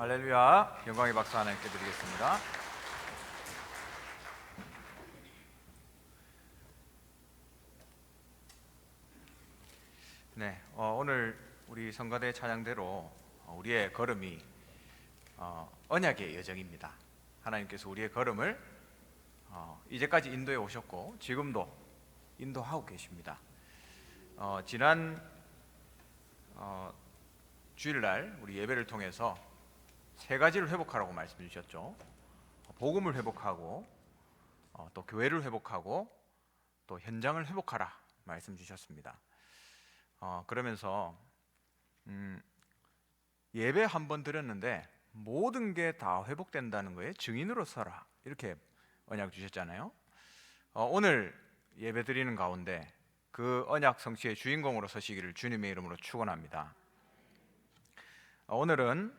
할렐루야 영광의 박수 하나님께 드리겠습니다. 네, 어, 오늘 우리 성가대 찬양대로 어, 우리의 걸음이 어, 언약의 여정입니다. 하나님께서 우리의 걸음을 어, 이제까지 인도해 오셨고 지금도 인도하고 계십니다. 어, 지난 어, 주일날 우리 예배를 통해서 세 가지를 회복하라고 말씀 주셨죠. 복음을 회복하고 어, 또 교회를 회복하고 또 현장을 회복하라 말씀 주셨습니다. 어, 그러면서 음, 예배 한 번 드렸는데 모든 게 다 회복된다는 거에 증인으로 서라 이렇게 언약 주셨잖아요. 어, 오늘 예배 드리는 가운데 그 언약 성취의 주인공으로 서시기를 주님의 이름으로 축원합니다. 어, 오늘은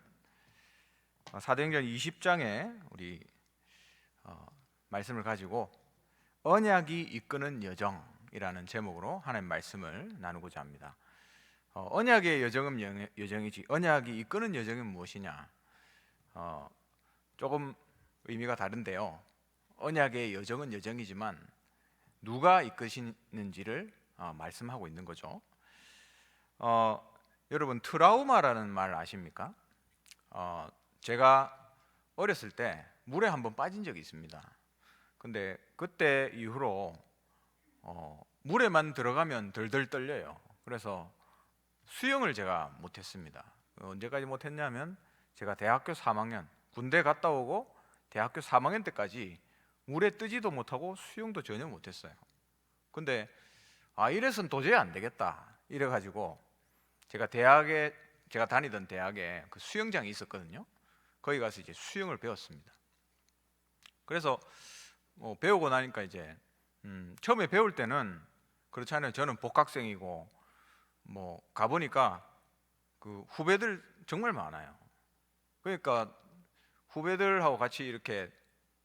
사도행전 20장에 우리 어, 말씀을 가지고 언약이 이끄는 여정이라는 제목으로 하나님 말씀을 나누고자 합니다. 어, 언약의 여정은 영- 여정이지 언약이 이끄는 여정은 무엇이냐? 어, 조금 의미가 다른데요. 언약의 여정은 여정이지만 누가 이끄시는지를 어, 말씀하고 있는 거죠. 어, 여러분 트라우마라는 말 아십니까? 어, 제가 어렸을 때 물에 한번 빠진 적이 있습니다. 근데 그때 이후로 어, 물에만 들어가면 덜덜 떨려요. 그래서 수영을 제가 못했습니다. 언제까지 못했냐면 제가 대학교 3학년 군대 갔다 오고 대학교 3학년 때까지 물에 뜨지도 못하고 수영도 전혀 못했어요. 근데 아 이래선 도저히 안 되겠다 이래 가지고 제가 대학에 제가 다니던 대학에 그 수영장이 있었거든요. 거기 가서 이제 수영을 배웠습니다. 그래서 뭐 배우고 나니까 이제 음, 처음에 배울 때는 그렇잖아요. 저는 복학생이고 뭐 가보니까 그 후배들 정말 많아요. 그러니까 후배들하고 같이 이렇게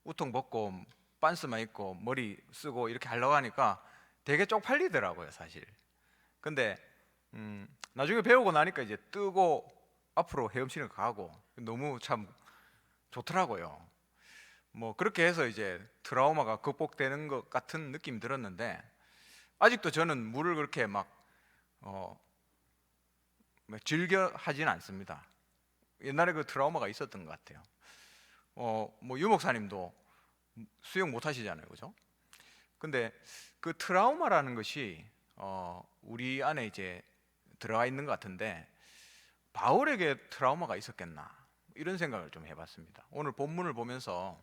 우통 벗고 빤스만 입고 머리 쓰고 이렇게 하려고 하니까 되게 쪽팔리더라고요, 사실. 근데 음, 나중에 배우고 나니까 이제 뜨고 앞으로 헤엄치는 거 가고 너무 참 좋더라고요. 뭐 그렇게 해서 이제 트라우마가 극복되는 것 같은 느낌이 들었는데 아직도 저는 물을 그렇게 막 어, 뭐 즐겨 하지는 않습니다. 옛날에 그 트라우마가 있었던 것 같아요. 어, 뭐 유목사님도 수영 못 하시잖아요, 그죠? 근데 그 트라우마라는 것이 어, 우리 안에 이제 들어가 있는 것 같은데 바울에게 트라우마가 있었겠나 이런 생각을 좀 해봤습니다. 오늘 본문을 보면서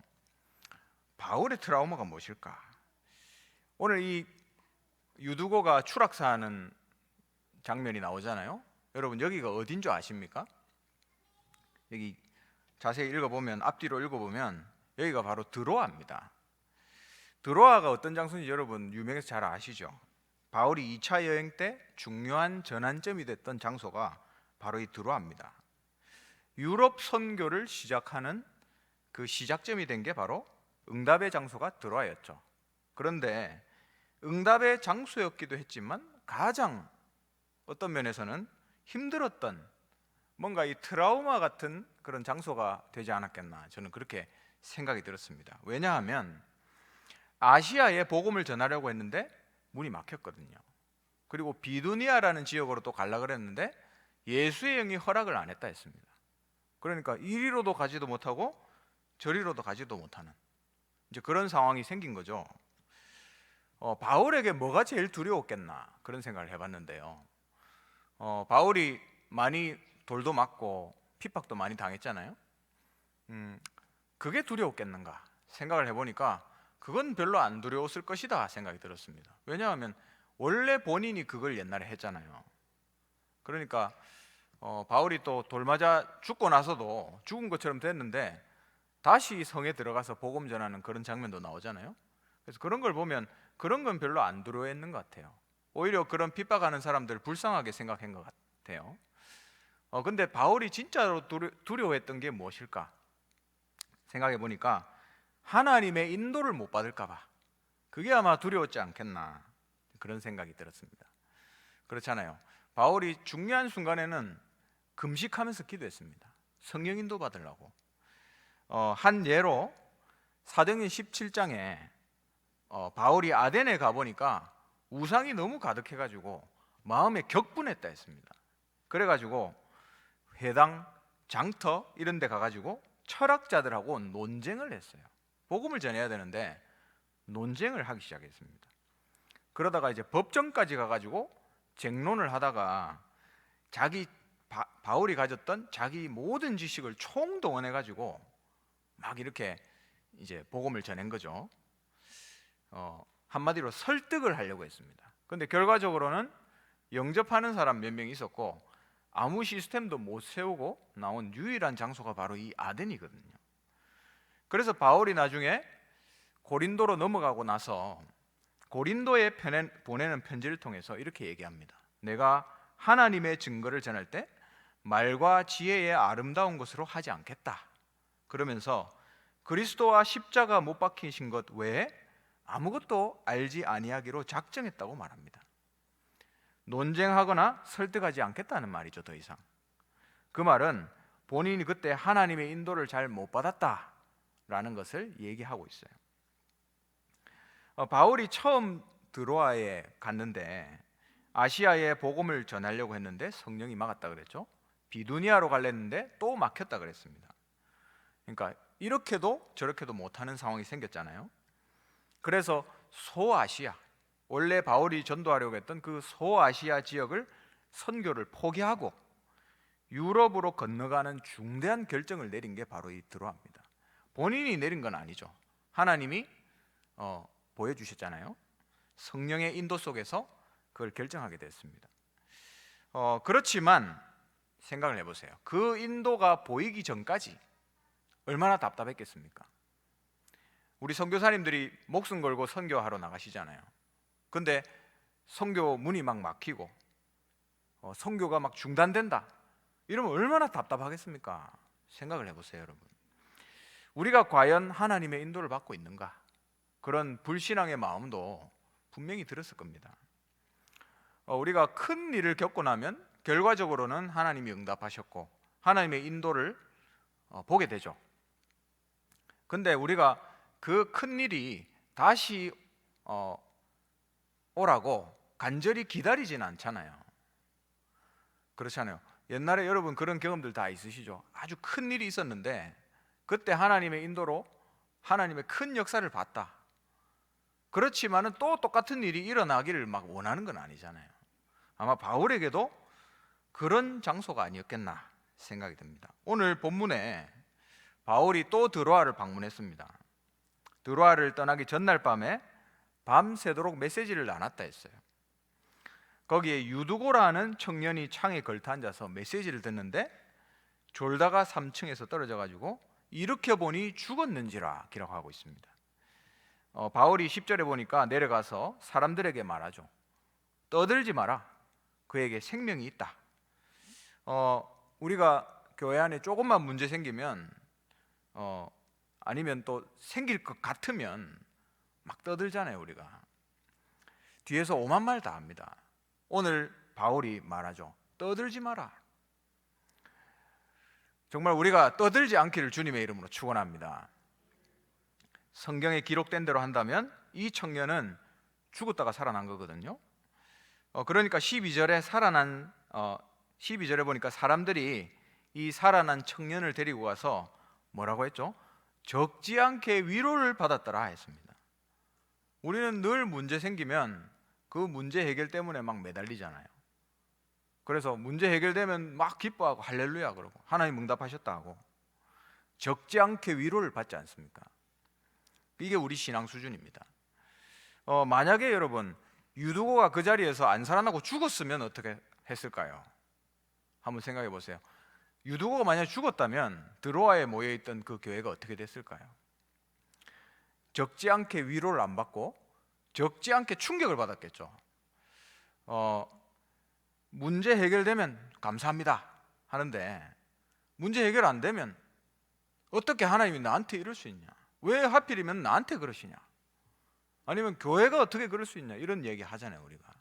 바울의 트라우마가 무엇일까? 오늘 이 유두고가 추락사하는 장면이 나오잖아요. 여러분 여기가 어딘 줄 아십니까? 여기 자세히 읽어보면 앞뒤로 읽어보면 여기가 바로 드로아입니다. 드로아가 어떤 장소인지 여러분 유명해서 잘 아시죠? 바울이 2차 여행 때 중요한 전환점이 됐던 장소가 바로 이 드로아입니다. 유럽 선교를 시작하는 그 시작점이 된 게 바로 응답의 장소가 드로아였죠. 그런데 응답의 장소였기도 했지만 가장 어떤 면에서는 힘들었던 뭔가 이 트라우마 같은 그런 장소가 되지 않았겠나 저는 그렇게 생각이 들었습니다. 왜냐하면 아시아에 복음을 전하려고 했는데 문이 막혔거든요. 그리고 비두니아라는 지역으로 또 갈라 그랬는데 예수의 영이 허락을 안 했다 했습니다. 그러니까 이리로도 가지도 못하고 저리로도 가지도 못하는 이제 그런 상황이 생긴 거죠. 어, 바울에게 뭐가 제일 두려웠겠나 그런 생각을 해봤는데요. 어, 바울이 많이 돌도 맞고 핍박도 많이 당했잖아요. 음, 그게 두려웠겠는가 생각을 해보니까 그건 별로 안 두려웠을 것이다 생각이 들었습니다. 왜냐하면 원래 본인이 그걸 옛날에 했잖아요. 그러니까 어, 바울이 또 돌맞아 죽고 나서도 죽은 것처럼 됐는데 다시 성에 들어가서 복음 전하는 그런 장면도 나오잖아요. 그래서 그런 걸 보면 그런 건 별로 안 두려워했는 것 같아요. 오히려 그런 핍박하는 사람들 불쌍하게 생각한 것 같아요. 어, 근데 바울이 진짜로 두려, 두려워했던 게 무엇일까? 생각해 보니까 하나님의 인도를 못 받을까봐 그게 아마 두려웠지 않겠나 그런 생각이 들었습니다. 그렇잖아요. 바울이 중요한 순간에는 금식하면서 기도했습니다. 성령 인도 받으려고. 어, 한 예로 사도행전 17장에 어, 바울이 아덴에 가 보니까 우상이 너무 가득해 가지고 마음에 격분했다 했습니다. 그래 가지고 회당, 장터 이런 데 가 가지고 철학자들하고 논쟁을 했어요. 복음을 전해야 되는데 논쟁을 하기 시작했습니다. 그러다가 이제 법정까지 가 가지고 쟁론을 하다가 자기 바, 바울이 가졌던 자기 모든 지식을 총동원해 가지고 막 이렇게 이제 복음을 전한 거죠. 어, 한마디로 설득을 하려고 했습니다. 근데 결과적으로는 영접하는 사람 몇 명 있었고 아무 시스템도 못 세우고 나온 유일한 장소가 바로 이 아덴이거든요. 그래서 바울이 나중에 고린도로 넘어가고 나서 고린도에 보내는 편지를 통해서 이렇게 얘기합니다. 내가 하나님의 증거를 전할 때 말과 지혜의 아름다운 것으로 하지 않겠다. 그러면서 그리스도와 십자가 못 박히신 것 외에 아무것도 알지 아니하기로 작정했다고 말합니다. 논쟁하거나 설득하지 않겠다는 말이죠, 더 이상. 그 말은 본인이 그때 하나님의 인도를 잘 못 받았다라는 것을 얘기하고 있어요. 어, 바울이 처음 드로아에 갔는데 아시아에 복음을 전하려고 했는데 성령이 막았다 그랬죠. 비두니아로 갈랬는데 또 막혔다 그랬습니다. 그러니까 이렇게도 저렇게도 못하는 상황이 생겼잖아요. 그래서 소아시아 원래 바울이 전도하려고 했던 그 소아시아 지역을 선교를 포기하고 유럽으로 건너가는 중대한 결정을 내린 게 바로 이 드로아입니다. 본인이 내린 건 아니죠. 하나님이 어, 보여주셨잖아요. 성령의 인도 속에서 그걸 결정하게 됐습니다. 어, 그렇지만 생각을 해보세요. 그 인도가 보이기 전까지 얼마나 답답했겠습니까? 우리 선교사님들이 목숨 걸고 선교하러 나가시잖아요. 근데 선교 문이 막 막히고 어, 선교가 막 중단된다. 이러면 얼마나 답답하겠습니까? 생각을 해보세요, 여러분. 우리가 과연 하나님의 인도를 받고 있는가? 그런 불신앙의 마음도 분명히 들었을 겁니다. 어, 우리가 큰 일을 겪고 나면 결과적으로는 하나님이 응답하셨고 하나님의 인도를 어, 보게 되죠. 근데 우리가 그 큰 일이 다시 어, 오라고 간절히 기다리진 않잖아요. 그렇잖아요. 옛날에 여러분 그런 경험들 다 있으시죠? 아주 큰 일이 있었는데 그때 하나님의 인도로 하나님의 큰 역사를 봤다. 그렇지만은 또 똑같은 일이 일어나기를 막 원하는 건 아니잖아요. 아마 바울에게도 그런 장소가 아니었겠나 생각이 듭니다. 오늘 본문에 바울이 또 드로아를 방문했습니다. 드로아를 떠나기 전날 밤에 밤새도록 메시지를 나눴다 했어요. 거기에 유두고라는 청년이 창에 걸터 앉아서 메시지를 듣는데 졸다가 3층에서 떨어져 가지고 일으켜 보니 죽었는지라 기록하고 있습니다. 어, 바울이 10절에 보니까 내려가서 사람들에게 말하죠. 떠들지 마라. 그에게 생명이 있다. 어, 우리가 교회 안에 조금만 문제 생기면 어, 아니면 또 생길 것 같으면 막 떠들잖아요, 우리가. 뒤에서 오만 말 다 합니다. 오늘 바울이 말하죠. 떠들지 마라. 정말 우리가 떠들지 않기를 주님의 이름으로 축원합니다. 성경에 기록된 대로 한다면 이 청년은 죽었다가 살아난 거거든요. 어, 그러니까 12절에 살아난 어, 12절에 보니까 사람들이 이 살아난 청년을 데리고 가서 뭐라고 했죠? 적지 않게 위로를 받았더라 했습니다. 우리는 늘 문제 생기면 그 문제 해결 때문에 막 매달리잖아요. 그래서 문제 해결되면 막 기뻐하고 할렐루야 그러고 하나님 응답하셨다 하고 적지 않게 위로를 받지 않습니까? 이게 우리 신앙 수준입니다. 어, 만약에 여러분 유두고가 그 자리에서 안 살아나고 죽었으면 어떻게 했을까요? 한번 생각해 보세요. 유두고가 만약 죽었다면 드로아에 모여 있던 그 교회가 어떻게 됐을까요? 적지 않게 위로를 안 받고 적지 않게 충격을 받았겠죠. 어, 문제 해결되면 감사합니다 하는데 문제 해결 안 되면 어떻게 하나님이 나한테 이럴 수 있냐? 왜 하필이면 나한테 그러시냐? 아니면 교회가 어떻게 그럴 수 있냐? 이런 얘기 하잖아요, 우리가.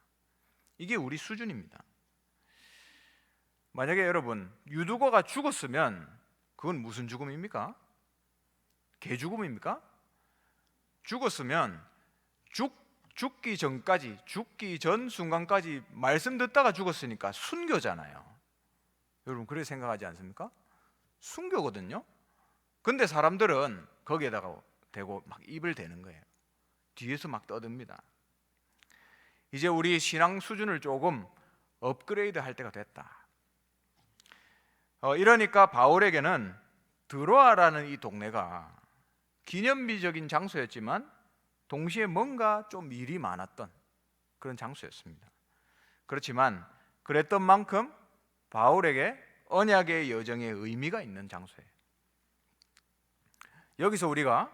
이게 우리 수준입니다. 만약에 여러분 유두거가 죽었으면 그건 무슨 죽음입니까? 개 죽음입니까? 죽었으면 죽 죽기 전까지 죽기 전 순간까지 말씀 듣다가 죽었으니까 순교잖아요. 여러분 그렇게 생각하지 않습니까? 순교거든요. 근데 사람들은 거기에다가 대고 막 입을 대는 거예요. 뒤에서 막 떠듭니다. 이제 우리 신앙 수준을 조금 업그레이드 할 때가 됐다. 어, 이러니까 바울에게는 드로아라는 이 동네가 기념비적인 장소였지만 동시에 뭔가 좀 일이 많았던 그런 장소였습니다. 그렇지만 그랬던 만큼 바울에게 언약의 여정에 의미가 있는 장소예요. 여기서 우리가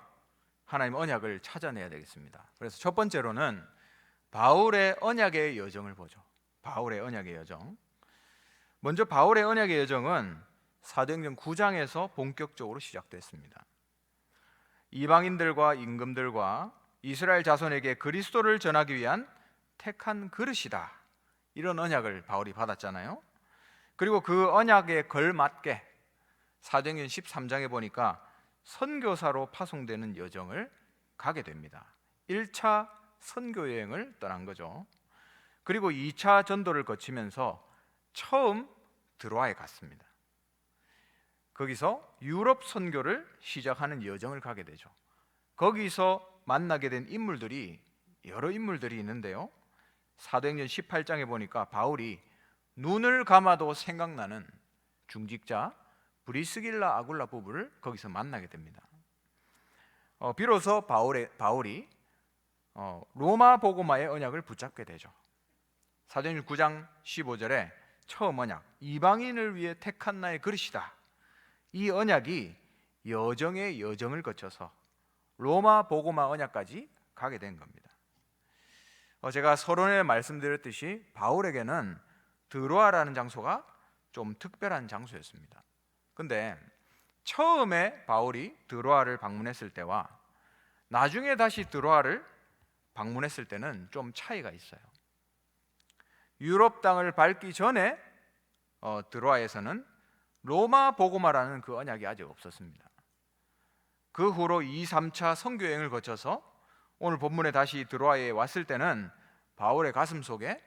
하나님 언약을 찾아내야 되겠습니다. 그래서 첫 번째로는 바울의 언약의 여정을 보죠. 바울의 언약의 여정. 먼저 바울의 언약의 여정은 사도행전 9장에서 본격적으로 시작됐습니다. 이방인들과 임금들과 이스라엘 자손에게 그리스도를 전하기 위한 택한 그릇이다. 이런 언약을 바울이 받았잖아요. 그리고 그 언약에 걸맞게 사도행전 13장에 보니까 선교사로 파송되는 여정을 가게 됩니다. 1차 선교 여행을 떠난 거죠. 그리고 2차 전도를 거치면서 처음 드로아에 갔습니다. 거기서 유럽 선교를 시작하는 여정을 가게 되죠. 거기서 만나게 된 인물들이 여러 인물들이 있는데요. 사도행전 18장에 보니까 바울이 눈을 감아도 생각나는 중직자 브리스길라 아굴라 부부를 거기서 만나게 됩니다. 어, 비로소 바울의, 바울이 어, 로마 보고마의 언약을 붙잡게 되죠. 사도행전 9장 15절에 처음 언약 이방인을 위해 택한 나의 그릇이다. 이 언약이 여정의 여정을 거쳐서 로마 보고마 언약까지 가게 된 겁니다. 어, 제가 서론에 말씀드렸듯이 바울에게는 드로아라는 장소가 좀 특별한 장소였습니다. 근데 처음에 바울이 드로아를 방문했을 때와 나중에 다시 드로아를 방문했을 때는 좀 차이가 있어요. 유럽 땅을 밟기 전에 어, 드로아에서는 로마 보고마라는 그 언약이 아직 없었습니다. 그 후로 2, 3차 선교 여행을 거쳐서 오늘 본문에 다시 드로아에 왔을 때는 바울의 가슴 속에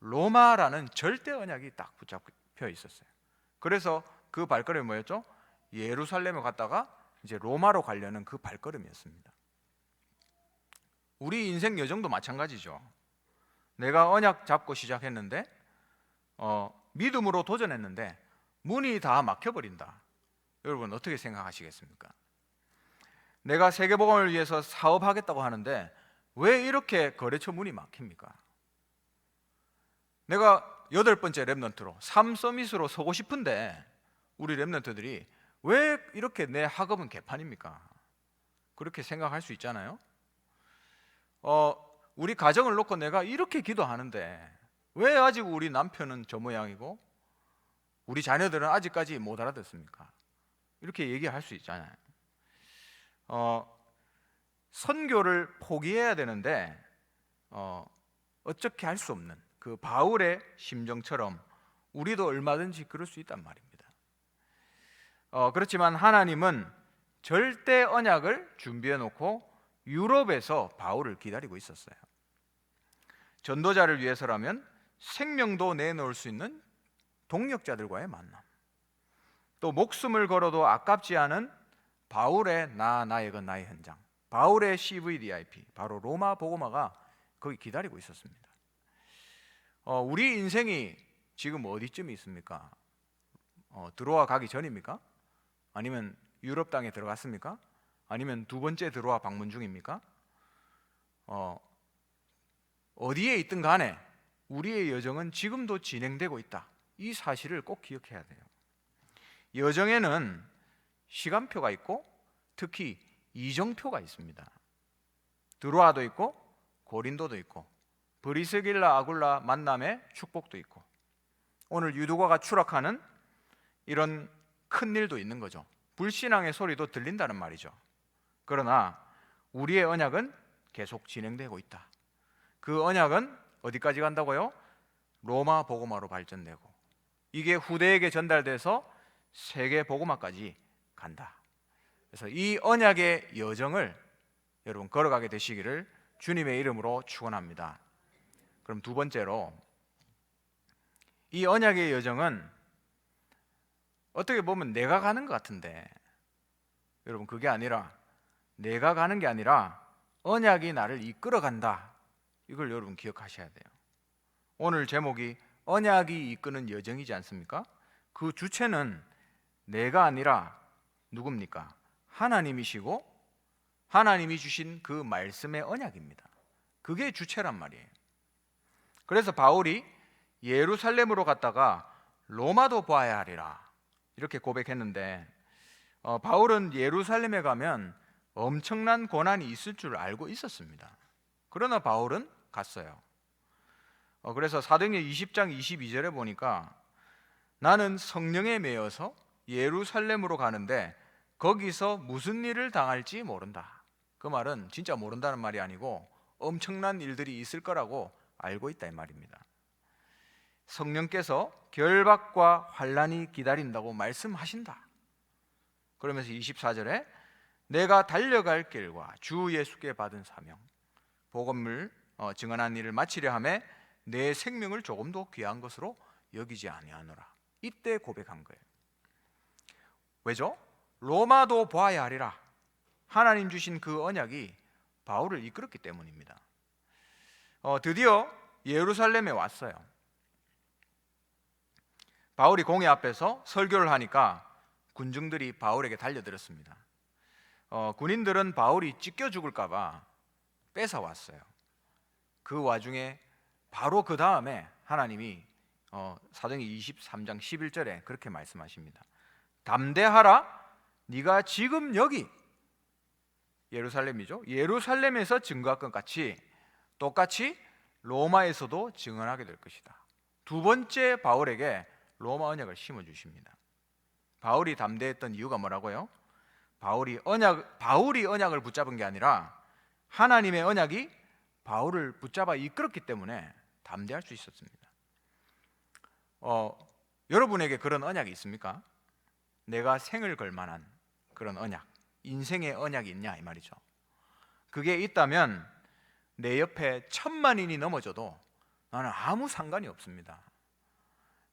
로마라는 절대 언약이 딱 붙잡혀 있었어요. 그래서 그 발걸음이 뭐였죠? 예루살렘에 갔다가 이제 로마로 가려는 그 발걸음이었습니다. 우리 인생 여정도 마찬가지죠. 내가 언약 잡고 시작했는데 어, 믿음으로 도전했는데 문이 다 막혀버린다. 여러분 어떻게 생각하시겠습니까? 내가 세계복음을 위해서 사업하겠다고 하는데 왜 이렇게 거래처 문이 막힙니까? 내가 여덟 번째 랩넌트로 삼서밋으로 서고 싶은데 우리 랩넌트들이 왜 이렇게 내 학업은 개판입니까? 그렇게 생각할 수 있잖아요. 어, 우리 가정을 놓고 내가 이렇게 기도하는데 왜 아직 우리 남편은 저 모양이고 우리 자녀들은 아직까지 못 알아듣습니까? 이렇게 얘기할 수 있잖아요. 어, 선교를 포기해야 되는데 어, 어떻게 할 수 없는 그 바울의 심정처럼 우리도 얼마든지 그럴 수 있단 말입니다. 어, 그렇지만 하나님은 절대 언약을 준비해 놓고 유럽에서 바울을 기다리고 있었어요. 전도자를 위해서라면 생명도 내놓을 수 있는 동력자들과의 만남. 또 목숨을 걸어도 아깝지 않은 바울의 나 나의 건 나의 현장. 바울의 CVDIP 바로 로마 보고마가 거기 기다리고 있었습니다. 어, 우리 인생이 지금 어디쯤에 있습니까? 어, 들어와 가기 전입니까? 아니면 유럽 땅에 들어갔습니까? 아니면 두 번째 들어와 방문 중입니까? 어, 어디에 있든 간에 우리의 여정은 지금도 진행되고 있다. 이 사실을 꼭 기억해야 돼요. 여정에는 시간표가 있고 특히 이정표가 있습니다. 드로아도 있고 고린도도 있고 브리스길라 아굴라 만남의 축복도 있고 오늘 유두과가 추락하는 이런 큰 일도 있는 거죠. 불신앙의 소리도 들린다는 말이죠. 그러나 우리의 언약은 계속 진행되고 있다. 그 언약은 어디까지 간다고요? 로마 복음화로 발전되고 이게 후대에게 전달돼서 세계 복음화까지 간다. 그래서 이 언약의 여정을 여러분 걸어가게 되시기를 주님의 이름으로 축원합니다. 그럼 두 번째로 이 언약의 여정은 어떻게 보면 내가 가는 것 같은데 여러분 그게 아니라 내가 가는 게 아니라 언약이 나를 이끌어 간다. 이걸 여러분 기억하셔야 돼요. 오늘 제목이 언약이 이끄는 여정이지 않습니까? 그 주체는 내가 아니라 누굽니까? 하나님이시고 하나님이 주신 그 말씀의 언약입니다. 그게 주체란 말이에요. 그래서 바울이 예루살렘으로 갔다가 로마도 보아야 하리라 이렇게 고백했는데 어, 바울은 예루살렘에 가면 엄청난 고난이 있을 줄 알고 있었습니다. 그러나 바울은 갔어요. 어, 그래서 사도행전 20장 22절에 보니까 나는 성령에 매여서 예루살렘으로 가는데 거기서 무슨 일을 당할지 모른다. 그 말은 진짜 모른다는 말이 아니고 엄청난 일들이 있을 거라고 알고 있다 이 말입니다. 성령께서 결박과 환란이 기다린다고 말씀하신다. 그러면서 24절에 내가 달려갈 길과 주 예수께 받은 사명 복음을 어, 증언한 일을 마치려 함에 내 생명을 조금도 귀한 것으로 여기지 아니하노라. 이때 고백한 거예요. 왜죠? 로마도 보아야 하리라. 하나님 주신 그 언약이 바울을 이끌었기 때문입니다. 어, 드디어 예루살렘에 왔어요. 바울이 공회 앞에서 설교를 하니까 군중들이 바울에게 달려들었습니다. 어, 군인들은 바울이 찢겨 죽을까봐 뺏어 왔어요. 그 와중에 바로 그 다음에 하나님이 어, 사도행 23장 11절에 그렇게 말씀하십니다. 담대하라, 네가 지금 여기 예루살렘이죠. 예루살렘에서 증거할 것 같이 똑같이 로마에서도 증언하게 될 것이다. 두 번째 바울에게 로마 언약을 심어 주십니다. 바울이 담대했던 이유가 뭐라고요? 바울이 언약 바울이 언약을 붙잡은 게 아니라 하나님의 언약이 바울을 붙잡아 이끌었기 때문에 담대할 수 있었습니다. 어, 여러분에게 그런 언약이 있습니까? 내가 생을 걸 만한 그런 언약, 인생의 언약이 있냐 이 말이죠. 그게 있다면 내 옆에 천만인이 넘어져도 나는 아무 상관이 없습니다.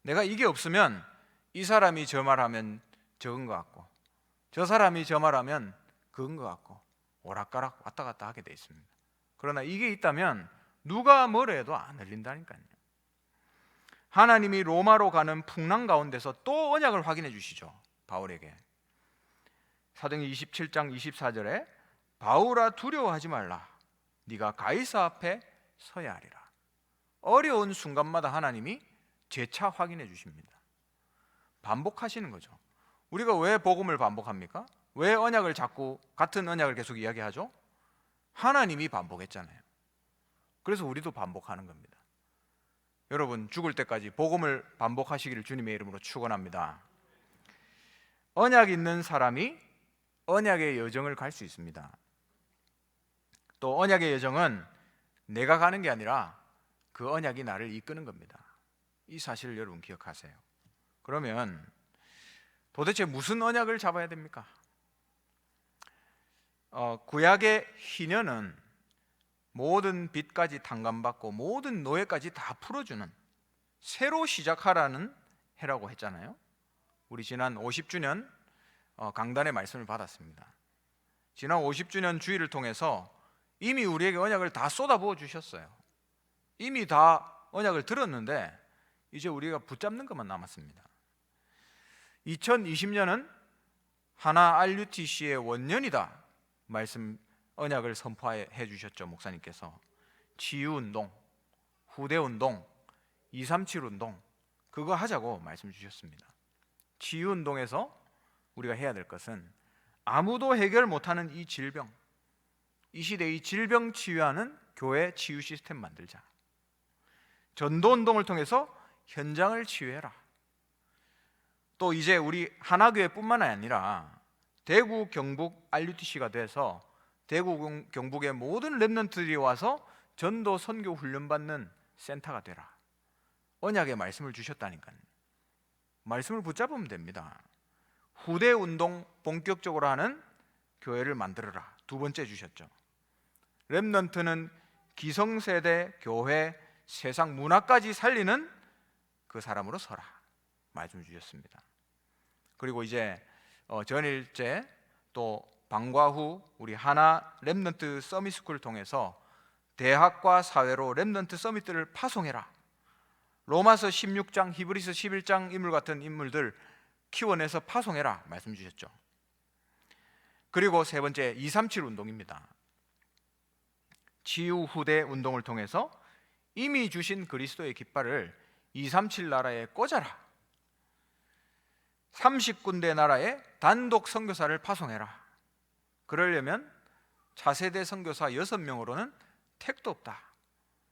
내가 이게 없으면 이 사람이 저 말하면 적은 것 같고 저 사람이 저 말하면 그건 것 같고 오락가락 왔다 갔다 하게 돼 있습니다. 그러나 이게 있다면 누가 뭐라 해도 안 흘린다니까요. 하나님이 로마로 가는 풍랑 가운데서 또 언약을 확인해 주시죠. 바울에게. 사도행 27장 24절에 바울아 두려워하지 말라. 네가 가이사 앞에 서야 하리라. 어려운 순간마다 하나님이 재차 확인해 주십니다. 반복하시는 거죠. 우리가 왜 복음을 반복합니까? 왜 언약을 자꾸 같은 언약을 계속 이야기하죠? 하나님이 반복했잖아요. 그래서 우리도 반복하는 겁니다. 여러분 죽을 때까지 복음을 반복하시기를 주님의 이름으로 축원합니다. 언약 있는 사람이 언약의 여정을 갈 수 있습니다. 또 언약의 여정은 내가 가는 게 아니라 그 언약이 나를 이끄는 겁니다. 이 사실을 여러분 기억하세요. 그러면 도대체 무슨 언약을 잡아야 됩니까? 어, 구약의 희년은 모든 빚까지 탕감받고 모든 노예까지 다 풀어주는 새로 시작하라는 해라고 했잖아요. 우리 지난 50주년 어, 강단의 말씀을 받았습니다. 지난 50주년 주의를 통해서 이미 우리에게 언약을 다 쏟아부어 주셨어요. 이미 다 언약을 들었는데 이제 우리가 붙잡는 것만 남았습니다. 2020년은 하나 RUTC의 원년이다. 말씀 언약을 선포해 주셨죠, 목사님께서. 치유 운동, 후대 운동, 237 운동 그거 하자고 말씀 주셨습니다. 치유 운동에서 우리가 해야 될 것은 아무도 해결 못하는 이 질병, 이 시대 이 질병 치유하는 교회 치유 시스템 만들자. 전도 운동을 통해서 현장을 치유해라. 또 이제 우리 하나교회뿐만 아니라 대구 경북 RUTC가 돼서 대구 경북의 모든 랩런트들이 와서 전도 선교 훈련 받는 센터가 되라. 언약의 말씀을 주셨다니까요. 말씀을 붙잡으면 됩니다. 후대 운동 본격적으로 하는 교회를 만들어라. 두 번째 주셨죠. 렘넌트는 기성세대 교회 세상 문화까지 살리는 그 사람으로 서라. 말씀 주셨습니다. 그리고 이제 어, 전일제 또 방과 후 우리 하나 렘넌트 서밋스쿨을 통해서 대학과 사회로 렘넌트 서밋들을 파송해라. 로마서 16장, 히브리서 11장 인물 같은 인물들 키워내서 파송해라 말씀 주셨죠. 그리고 세 번째 237 운동입니다. 치유 후대 운동을 통해서 이미 주신 그리스도의 깃발을 237 나라에 꽂아라. 30군데 나라에 단독 선교사를 파송해라. 그러려면 차세대 선교사 6명으로는 택도 없다.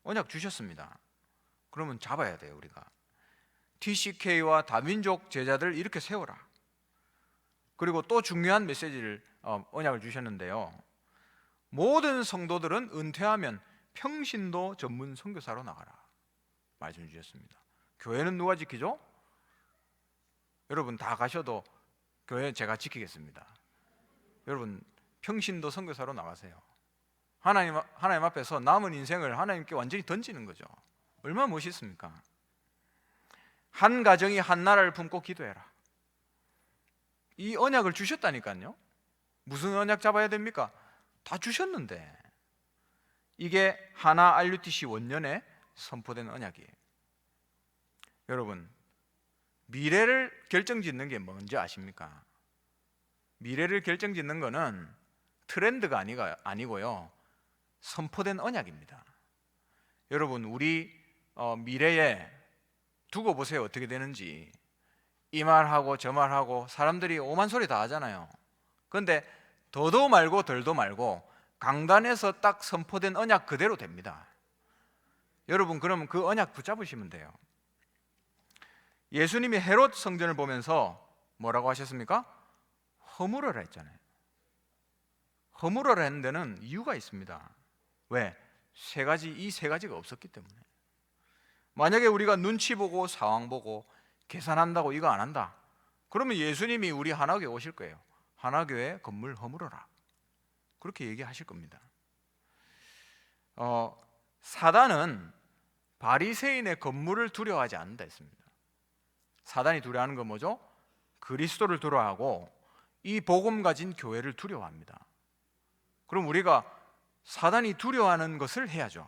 언약 주셨습니다. 그러면 잡아야 돼요, 우리가. TCK와 다민족 제자들 이렇게 세워라. 그리고 또 중요한 메시지를 어, 언약을 주셨는데요. 모든 성도들은 은퇴하면 평신도 전문 선교사로 나가라. 말씀 주셨습니다. 교회는 누가 지키죠? 여러분 다 가셔도 교회 제가 지키겠습니다. 여러분 평신도 선교사로 나가세요. 하나님 하나님 앞에서 남은 인생을 하나님께 완전히 던지는 거죠. 얼마나 멋있습니까? 한 가정이 한 나라를 품고 기도해라. 이 언약을 주셨다니까요. 무슨 언약 잡아야 됩니까? 다 주셨는데 이게 하나 RUTC 원년에 선포된 언약이에요. 여러분 미래를 결정짓는 게 뭔지 아십니까? 미래를 결정짓는 거는 트렌드가 아니가, 아니고요 선포된 언약입니다. 여러분 우리 어, 미래에 두고 보세요 어떻게 되는지 이 말하고 저 말하고 사람들이 오만 소리 다 하잖아요. 그런데 더도 말고 덜도 말고 강단에서 딱 선포된 언약 그대로 됩니다. 여러분 그러면 그 언약 붙잡으시면 돼요. 예수님이 헤롯 성전을 보면서 뭐라고 하셨습니까? 허물어라 했잖아요. 허물어라 했는 데는 이유가 있습니다. 왜? 세 가지 이 세 가지가 없었기 때문에. 만약에 우리가 눈치 보고 상황 보고 계산한다고 이거 안 한다. 그러면 예수님이 우리 하나교회 오실 거예요. 하나교회 건물 허물어라. 그렇게 얘기하실 겁니다. 어, 사단은 바리새인의 건물을 두려워하지 않는다 했습니다. 사단이 두려워하는 건 뭐죠? 그리스도를 두려워하고 이 복음 가진 교회를 두려워합니다. 그럼 우리가 사단이 두려워하는 것을 해야죠.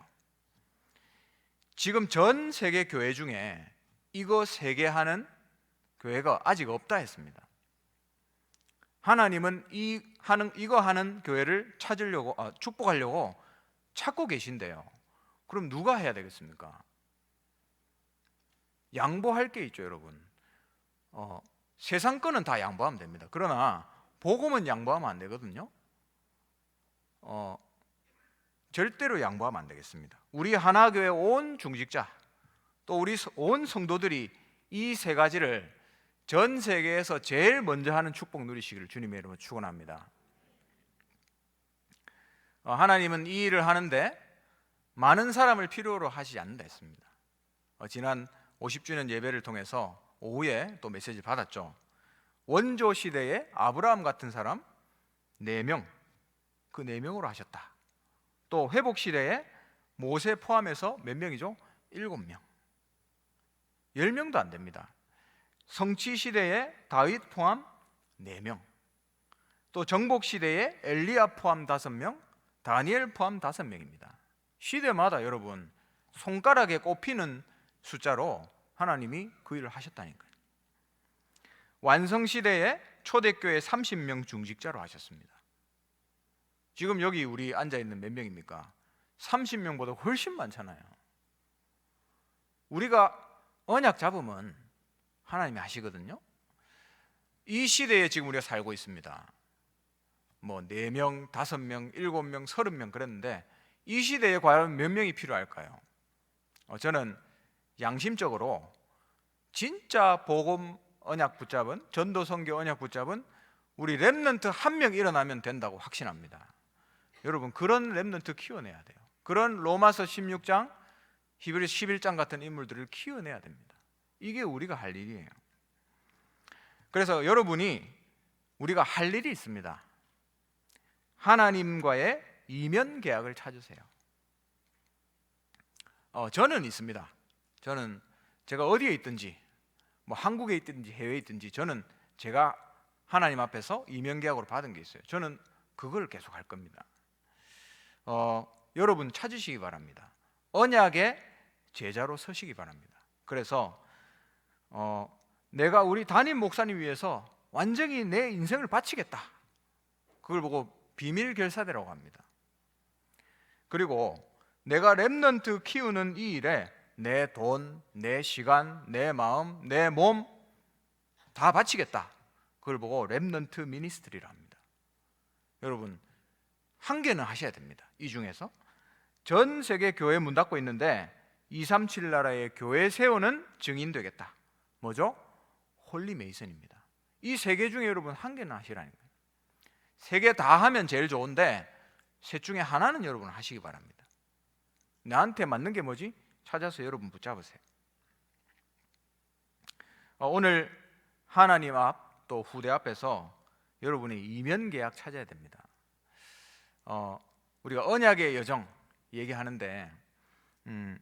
지금 전 세계 교회 중에 이거 세개 하는 교회가 아직 없다 했습니다. 하나님은 이 하는 이거 하는 교회를 찾으려고 아, 축복하려고 찾고 계신데요. 그럼 누가 해야 되겠습니까? 양보할 게 있죠, 여러분. 어, 세상 거는 다 양보하면 됩니다. 그러나 복음은 양보하면 안 되거든요. 어, 절대로 양보하면 안 되겠습니다. 우리 하나교회 온 중직자 또 우리 온 성도들이 이 세 가지를 전 세계에서 제일 먼저 하는 축복 누리시기를 주님의 이름으로 축원합니다. 어, 하나님은 이 일을 하는데 많은 사람을 필요로 하지 않는다 했습니다. 어, 지난 50주년 예배를 통해서 오후에 또 메시지 받았죠. 원조 시대에 아브라함 같은 사람 4명, 그 4명으로 하셨다. 또 회복 시대에 모세 포함해서 몇 명이죠? 7명. 10명도 안 됩니다. 성취 시대에 다윗 포함 4명. 또 정복 시대에 엘리야 포함 5명, 다니엘 포함 5명입니다. 시대마다 여러분 손가락에 꼽히는 숫자로 하나님이 그 일을 하셨다니까요. 완성 시대에 초대교회 30명 중직자로 하셨습니다. 지금 여기 우리 앉아 있는 몇 명입니까? 30명보다 훨씬 많잖아요. 우리가 언약 잡으면 하나님이 하시거든요. 이 시대에 지금 우리가 살고 있습니다. 뭐 4명, 5명, 7명, 30명 그랬는데 이 시대에 과연 몇 명이 필요할까요? 어, 저는 양심적으로 진짜 복음 언약 붙잡은 전도 선교 언약 붙잡은 우리 렘넌트 한 명 일어나면 된다고 확신합니다. 여러분 그런 렘넌트 키워내야 돼요. 그런 로마서 16장, 히브리 11장 같은 인물들을 키워내야 됩니다. 이게 우리가 할 일이에요. 그래서 여러분이 우리가 할 일이 있습니다. 하나님과의 이면 계약을 찾으세요. 어, 저는 있습니다. 저는 제가 어디에 있든지 뭐 한국에 있든지 해외에 있든지 저는 제가 하나님 앞에서 이면 계약으로 받은 게 있어요. 저는 그걸 계속 할 겁니다. 어, 여러분 찾으시기 바랍니다. 언약의 제자로 서시기 바랍니다. 그래서 어, 내가 우리 담임 목사님 위해서 완전히 내 인생을 바치겠다. 그걸 보고 비밀 결사대라고 합니다. 그리고 내가 랩넌트 키우는 이 일에 내 돈, 내 시간, 내 마음, 내 몸 다 바치겠다. 그걸 보고 랩넌트 미니스트리라 합니다. 여러분 한 개는 하셔야 됩니다. 이 중에서 전 세계 교회 문 닫고 있는데 237 나라의 교회 세우는 증인 되겠다. 뭐죠? 홀리 메이슨입니다. 이 세 개 중에 여러분 한 개는 하시라는 거예요. 세 개 다 하면 제일 좋은데 셋 중에 하나는 여러분 하시기 바랍니다. 나한테 맞는 게 뭐지? 찾아서 여러분 붙잡으세요. 어, 오늘 하나님 앞 또 후대 앞에서 여러분이 이면 계약 찾아야 됩니다. 어, 우리가 언약의 여정 얘기하는데 음,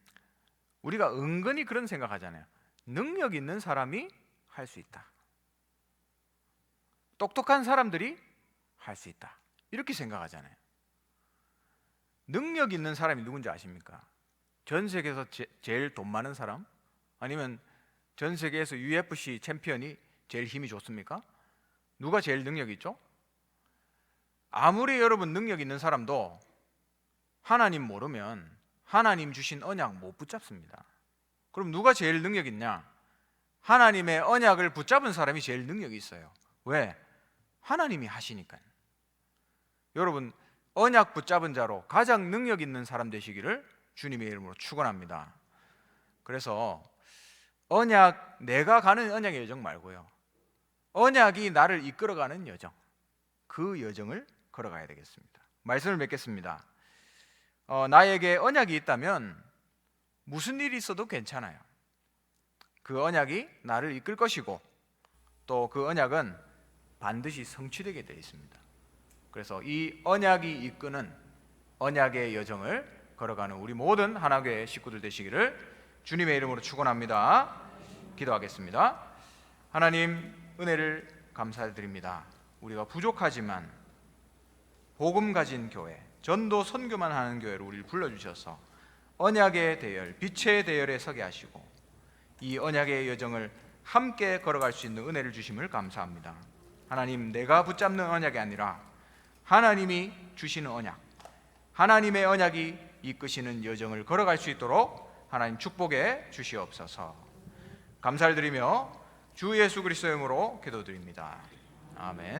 우리가 은근히 그런 생각하잖아요. 능력 있는 사람이 할 수 있다. 똑똑한 사람들이 할 수 있다. 이렇게 생각하잖아요. 능력 있는 사람이 누군지 아십니까? 전 세계에서 제, 제일 돈 많은 사람? 아니면 전 세계에서 UFC 챔피언이 제일 힘이 좋습니까? 누가 제일 능력 있죠? 아무리 여러분 능력 있는 사람도 하나님 모르면 하나님 주신 언약 못 붙잡습니다. 그럼 누가 제일 능력 있냐? 하나님의 언약을 붙잡은 사람이 제일 능력이 있어요. 왜? 하나님이 하시니까요. 여러분 언약 붙잡은 자로 가장 능력 있는 사람 되시기를 주님의 이름으로 축원합니다. 그래서 언약 내가 가는 언약의 여정 말고요. 언약이 나를 이끌어가는 여정. 그 여정을 걸어가야 되겠습니다. 말씀을 맺겠습니다. 어, 나에게 언약이 있다면 무슨 일이 있어도 괜찮아요. 그 언약이 나를 이끌 것이고 또 그 언약은 반드시 성취되게 되어 있습니다. 그래서 이 언약이 이끄는 언약의 여정을 걸어가는 우리 모든 하나교회 식구들 되시기를 주님의 이름으로 축원합니다. 기도하겠습니다. 하나님 은혜를 감사드립니다. 우리가 부족하지만 복음 가진 교회, 전도 선교만 하는 교회로 우리를 불러 주셔서 언약의 대열, 빛의 대열에 서게 하시고 이 언약의 여정을 함께 걸어갈 수 있는 은혜를 주심을 감사합니다. 하나님, 내가 붙잡는 언약이 아니라 하나님이 주시는 언약, 하나님의 언약이 이끄시는 여정을 걸어갈 수 있도록 하나님 축복해 주시옵소서. 감사를 드리며 주 예수 그리스도의 이름으로 기도드립니다. 아멘.